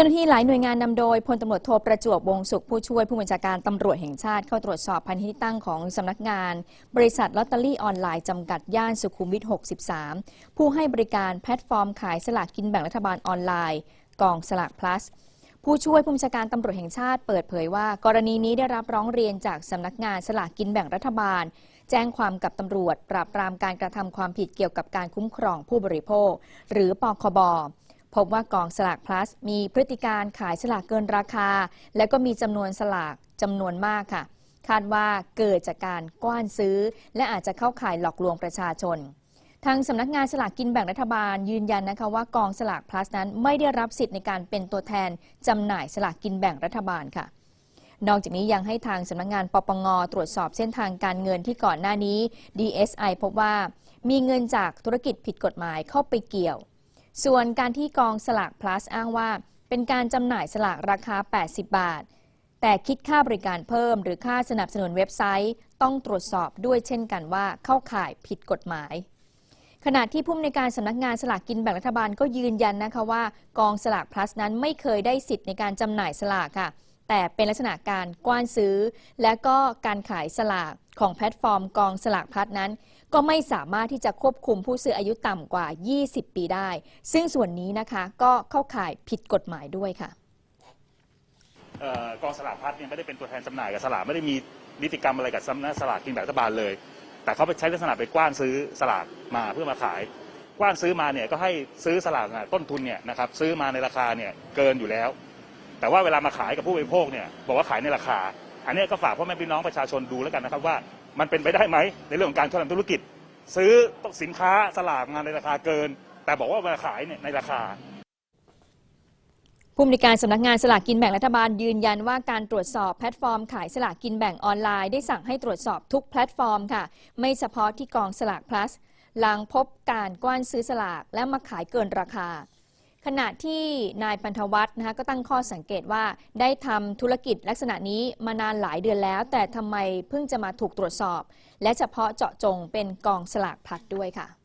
จ้าหน้าที่หลายหน่วยงานนำโดยพลตำรวจโทประจวบวงสุขผู้ช่วยผู้บัญชาการตำรวจแห่งชาติเข้าตรวจสอบพันธที่ตั้งของสำนักงาน บริษัทลอตเตอรี่ออนไลน์จำกัดย่านสุขุมวิท 63 ผู้ให้บริการแพลตฟอร์มขายสลากกินแบ่งรัฐบาลออนไลน์กองสลาก plus ผู้ช่วยผู้บัญชาการตำรวจแห่งชาติเปิดเผยว่า กรณีนี้ได้รับร้องเรียนจากสำนักงานสลากกินแบ่งรัฐบาล แจ้งความกับตำรวจ ปราบปรามการกระทำความผิดเกี่ยวกับการคุ้มครองผู้บริโภค หรือปคบ พบว่ากองสลาก plus มีพฤติการขายสลากเกินราคา และก็มีจำนวนสลากจำนวนมากค่ะ คาดว่าเกิดจากการกว้านซื้อ และอาจจะเข้าข่ายหลอกลวงประชาชน ทางสำนักงานสลากกินแบ่งรัฐบาลยืนยันนะคะว่ากองสลาก plus นั้นไม่ได้รับสิทธิ์ในการเป็นตัวแทนจำหน่ายสลากกินแบ่งรัฐบาลค่ะนอกจากนี้ยังให้ทางสำนักงานปปงตรวจสอบเส้นทางการเงินที่ก่อนหน้านี้ DSI พบว่ามีเงินจากธุรกิจผิดกฎหมายเข้าไปเกี่ยว ส่วนการที่กองสลาก plus อ้างว่า เป็นการจำหน่ายสลากราคา 80 บาท แต่คิดค่าบริการเพิ่ม หรือค่าสนับสนุนเว็บไซต์ ต้องตรวจสอบด้วยเช่นกันว่าเข้าข่ายผิดกฎหมาย ขณะที่ผู้อำนวยการสำนักงานสลากกินแบ่งรัฐบาลก็ยืนยันนะคะว่า กองสลาก plus นั้นไม่เคยได้สิทธิ์ในการจำหน่ายสลากค่ะ แต่เป็นลักษณะการกว้านซื้อ และก็การขายสลากของแพลตฟอร์มกองสลาก plus นั้น ก็ไม่สามารถที่จะควบคุมผู้ซื้ออายุต่ำกว่า 20 ปีได้ ซึ่งส่วนนี้นะคะก็เข้าข่ายผิดกฎหมายด้วยค่ะออกองสลากพัดเนี่ยไม่ได้เป็นตัวแทนจำหน่ายกับสลากไม่ได้มีนิติกรรมอะไรกับสำนักสลากกินแบ่งรัฐบาลเลย แต่เขาไปใช้ลักษณะไปกว้านซื้อสลากมาเพื่อมาขาย กว้านซื้อมาเนี่ยก็ให้ซื้อสลากต้นทุนเนี่ยนะครับซื้อมาในราคาเนี่ยเกินอยู่แล้ว แต่ว่าเวลามาขายกับผู้บริโภคเนี่ยบอกว่าขายในราคา อันนี้ก็ฝากพ่อแม่พี่น้องประชาชนดูแล้วกันนะครับว่ามันเป็นไปได้ไหมในเรื่องของการทำธุรกิจ ซื้อสินค้าสลากมาในราคาเกิน แต่บอกว่ามาขายเนี่ยในราคาผู้อำนการสำนักงานสลากกินแบ่งรัฐบาลยืนยันว่าการตรวจสอบแพลตฟอร์มขายสลากกินแบ่งออนไลน์ได้สั่งให้ตรวจสอบทุกแพลตฟอร์มค่ะ ไม่เฉพาะที่กองสลาก plus หลังพบการกว้านซื้อสลากและมาขายเกินราคา ขณะที่นายพันธวัฒน์นะคะก็ตั้งข้อสังเกตว่าได้ทำธุรกิจลักษณะนี้มานานหลายเดือนแล้ว แต่ทำไมเพิ่งจะมาถูกตรวจสอบ และเฉพาะเจาะจงเป็นกองสลากพลัดด้วยค่ะ